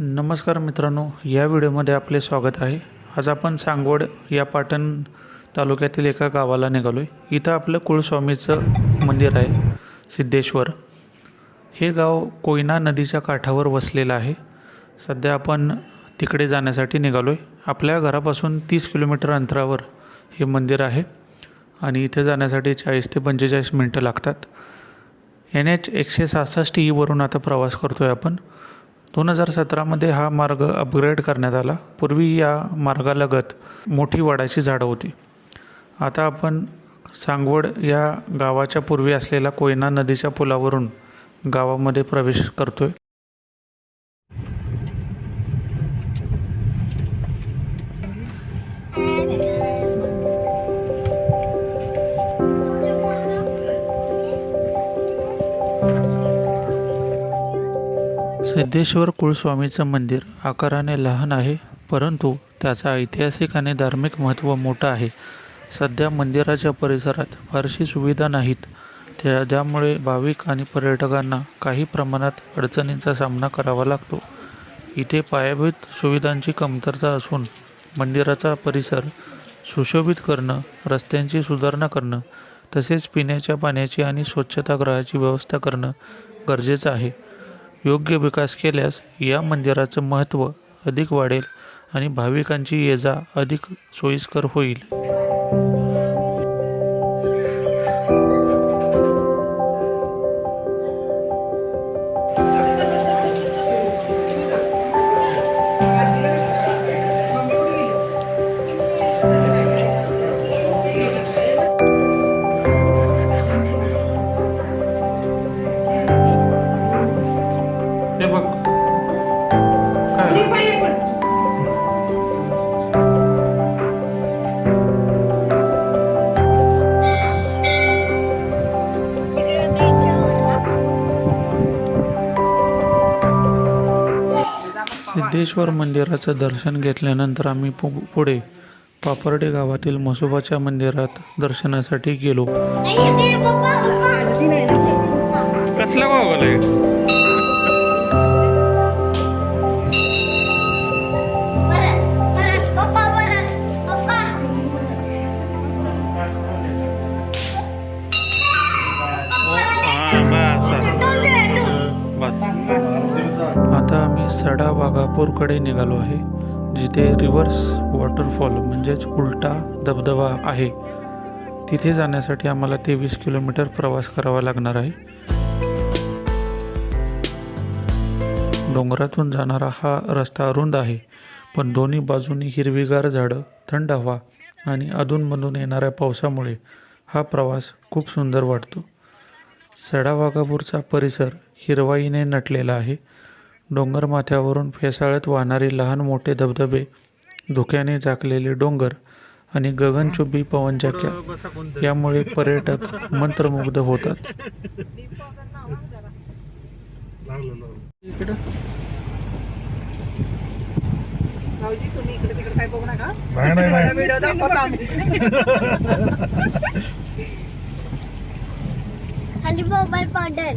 नमस्कार मित्रांनो या व्हिडिओमध्ये आपले स्वागत आहे. आज आपण सांगवड या पाटण तालुक्यातील एका गावाला निघालो आहे इथं आपलं कुळस्वामीचं मंदिर आहे सिद्धेश्वर. हे गाव कोयना नदीच्या काठावर वसलेलं आहे. सध्या आपण तिकडे जाण्यासाठी निघालो आहे आपल्या घरापासून तीस किलोमीटर अंतरावर हे मंदिर आहे आणि इथे जाण्यासाठी चाळीस ते पंचेचाळीस मिनटं लागतात. एन एच एकशे सहासष्ट ईवरून आता प्रवास करतो आहे आपण. दोन हजार सतरामध्ये हा मार्ग अपग्रेड करण्यात आला. पूर्वी या मार्गालगत मोठी वडाची झाडं होती. आता आपण सांगवड या गावाच्या पूर्वी असलेला कोयना नदीच्या पुलावरून गावामध्ये प्रवेश करतो आहे सिद्धेश्वर कुळस्वामीचं मंदिर आकाराने लहान आहे परंतु त्याचा ऐतिहासिक आणि धार्मिक महत्त्व मोठं आहे. सध्या मंदिराच्या परिसरात फारशी सुविधा नाहीत. त्या ज्यामुळे भाविक आणि पर्यटकांना काही प्रमाणात अडचणींचा सामना करावा लागतो. इथे पायाभूत सुविधांची कमतरता असून मंदिराचा परिसर सुशोभित करणं रस्त्यांची सुधारणा करणं तसेच पिण्याच्या पाण्याची आणि स्वच्छतागृहाची व्यवस्था करणं गरजेचं आहे. योग्य विकास केल्यास या मंदिराचं महत्त्व अधिक वाढेल आणि भाविकांची ये जा अधिक सोयीस्कर होईल. सिद्धेश्वर मंदिराचं दर्शन घेतल्यानंतर आम्ही पु पुढे पापर्डे गावातील म्हसोबाच्या मंदिरात दर्शनासाठी गेलो. कसला गाव कडे निघालो आहे जिथे रिव्हर्स वॉटरफॉल म्हणजेच उलटा धबधबा आहे. तिथे जाण्यासाठी आम्हाला तेवीस किलोमीटर प्रवास करावा लागणार आहे. डोंगरातून जाणारा हा रस्ता अरुंद आहे पण दोन्ही बाजूनी हिरवीगार झाडं थंड हवा आणि अधूनमधून येणाऱ्या पावसामुळे हा प्रवास खूप सुंदर वाटतो. सडा वाघापूरचा परिसर हिरवाईने नटलेला आहे. डोंगर माथ्यावरून फेसाळत वाहणारे लहान मोठे धबधबे धुक्याने झाकलेले डोंगर आणि गगनचुंबी पवनचक्क्या यामुळे पर्यटक मंत्रमुग्ध होतात. भाऊजी तुम्ही इकडे तिकडे काय बघू नका. नाही नाही नाही. व्हिडिओ दाखवतो आम्ही. खाली मोबाईल पडेल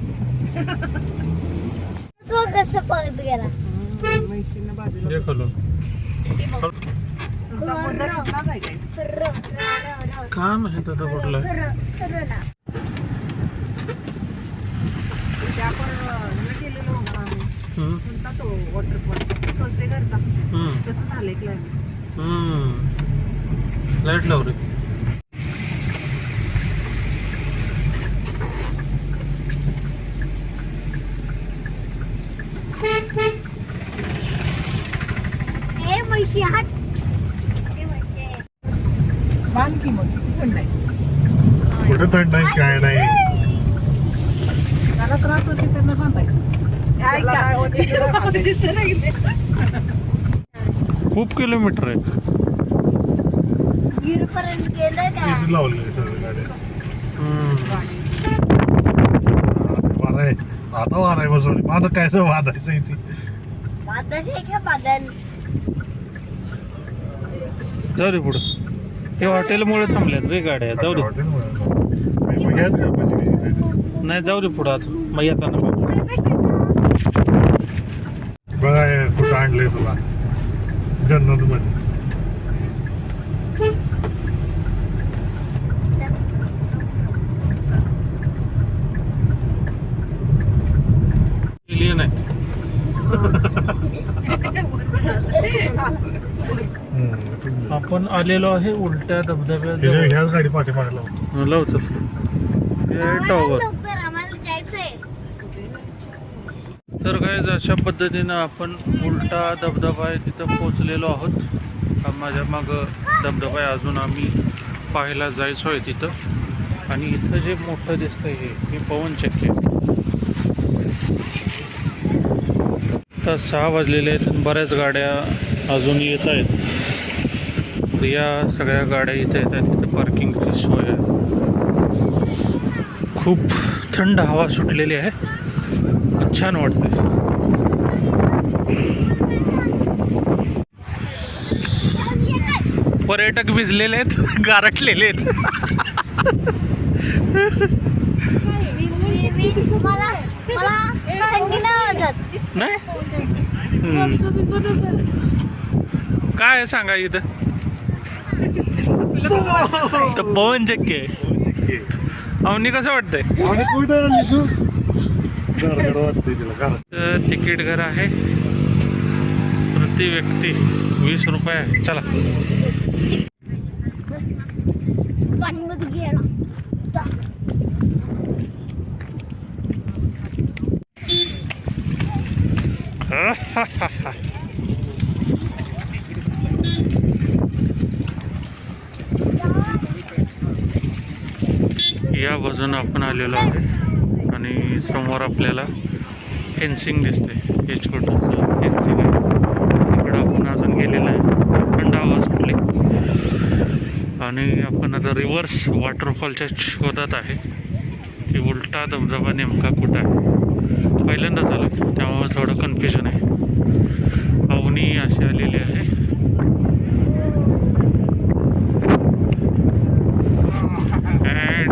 तो कसं गेला म्हैशीनं बाजूला काय? माहीत आता कुठलं. ते आपण हे केलेलं आम्ही. हम्म, तो वॉटरफॉल कसे करता? हम्म, कसं झालंय क्लायमेट हम्म. लाइट लाव रे ए, म्हशी हात. ए, म्हशी. बांध की मग किती थंड आहे कुठे थंड नाही काय नाही. त्याला त्रास होते त्यांना बांधायचं. खूप किलोमीटर आहे. गिरपर्यंत गेलं का? किती लावलेले सगळे गाड्या. हम्म. वारा आहे. आता वारा आहे बसवली. माझं काय तर वादायचं इथे. बादल आहे का बादल? जाऊ दे पुढं. ते हॉटेलमुळे थांबल्यात रे गाड्या. जाऊ दे? नाही जाऊ दे पुढं आता. मग येताना बघू. बघा कुठं आणलंय तुला. जन्नत मध्ये एलियन आहे हम्म. आपण आलेलो आहे उलट्या धबधब्यात ह्याच गाडी पाठीमागे लावून लाव चल. टॉवर तर काय अशा पद्धतीनं आपण उलटा धबधबा आहे तिथं पोचलेलो आहोत. माझ्या मागं धबधबा आहे. अजून आम्ही पाहायला जायचो आहे तिथं. आणि इथं जे मोठं दिसतंय हे हे पवनचक्की आहे. आता सहा वाजलेले आहेत आणि बऱ्याच गाड्या अजून येत आहेत. तर या सगळ्या गाड्या इथं येतात तिथं पार्किंगची सोय आहे. खूप थंड हवा सुटलेली आहे. छान वाटते पर्यटक भिजलेले आहेत गारटलेले आहेत. नाही? काय आहे सांगा इथं? तर पवन चक्की अवनी कसं वाटतंय? तर तिकीट घर आहे. प्रति व्यक्ती वीस रुपये आहे. चला. पाणीमध्ये गेला या बाजून आपण आलेलो आहे आणि समोर आपल्याला फेन्सिंग दिसते हे छोटंसं फेन्सिंग आहे. तिकडं आपण अजून गेलेलं आहे. थंड हवा सुटली. आणि आपण आता रिव्हर्स वॉटरफॉलच्या शोधात आहे. की उलटा धबधबा नेमका कुठं आहे? पहिल्यांदा आहे त्यामुळे थोडं कन्फ्युजन आहे अवनी अशी आलेली आहे And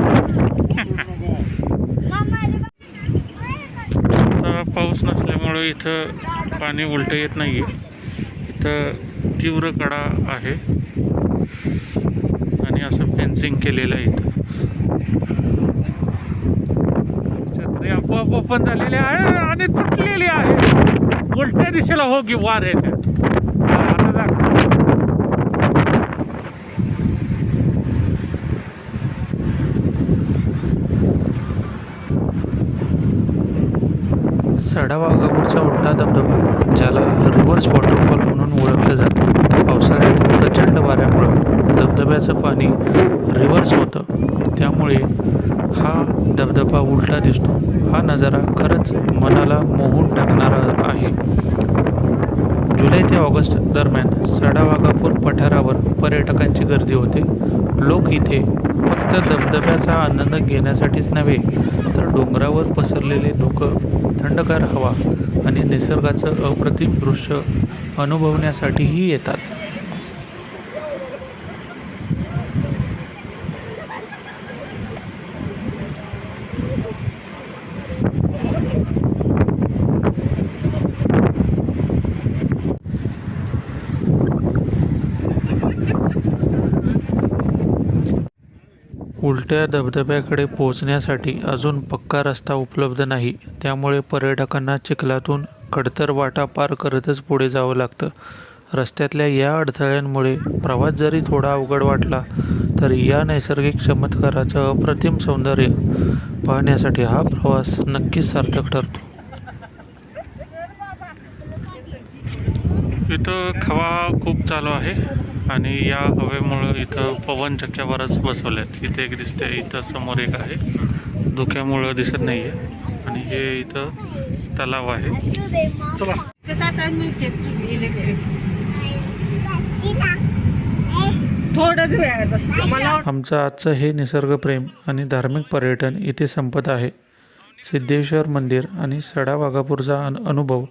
आता पाऊस नसल्यामुळं इथं पाणी उलटं येत नाही आहे इथं तीव्र कडा आहे. आणि असं फेन्सिंग केलेलं आहे इथं. छत्री आपोआप ओपन झालेली आहे आणि तुटलेली आहे. उलट्या दिशेला हो की वार आहे आता जा सडावाघापूरचा उलटा धबधबा ज्याला रिव्हर्स वॉटरफॉल म्हणून ओळखलं जातं. पावसाळ्यात प्रचंड वाऱ्यामुळं धबधब्याचं पाणी रिव्हर्स होतं. त्यामुळे हा धबधबा उलटा दिसतो. हा नजारा खरंच मनाला मोहून टाकणारा आहे. जुलै ते ऑगस्ट दरम्यान सडावाघापूर पठारावर पर्यटकांची गर्दी होते. लोक इथे फक्त धबधब्याचा आनंद घेण्यासाठीच नव्हे तर डोंगरावर पसरलेले धुकं थंडगार हवा आणि निसर्गाचं अप्रतिम दृश्य अनुभवण्यासाठीही येतात. उलट्या धबधब्याकडे पोहोचण्यासाठी अजून पक्का रस्ता उपलब्ध नाही. त्यामुळे पर्यटकांना चिखलातून खडतर वाटा पार करतच पुढे जावं लागतं. रस्त्यातल्या या अडथळ्यांमुळे प्रवास जरी थोडा अवघड वाटला तरी या नैसर्गिक चमत्काराचं अप्रतिम सौंदर्य पाहण्यासाठी हा प्रवास नक्कीच सार्थक ठरतो. इथं खवा खूप चालू आहे. आणि या हवेमुळं इथं पवनचक्क्या बऱ्याच बसवल्यात इथे एक दिसते इथं समोर एक आहे. धुक्यामुळं दिसत नाही आहे आणि हे इथं तलाव आहे. चला. थोडंच वेळात असतं. मला आमचं आजचं हे निसर्गप्रेम आणि धार्मिक पर्यटन इथे संपत आहे. सिद्धेश्वर मंदिर आणि सडा वाघापूरचा अन अनुभव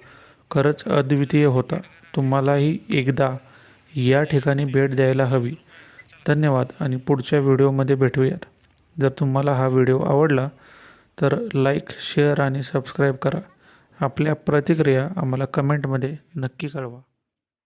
खरंच अद्वितीय होता. तुम्हालाही एकदा या ठिकाणी भेट द्यायला हवी. धन्यवाद आणि पुढच्या व्हिडिओमध्ये भेटूयात. जर तुम्हाला हा व्हिडिओ आवडला तर लाईक शेअर आणि सबस्क्राईब करा. आपल्या प्रतिक्रिया आम्हाला कमेंटमध्ये नक्की कळवा.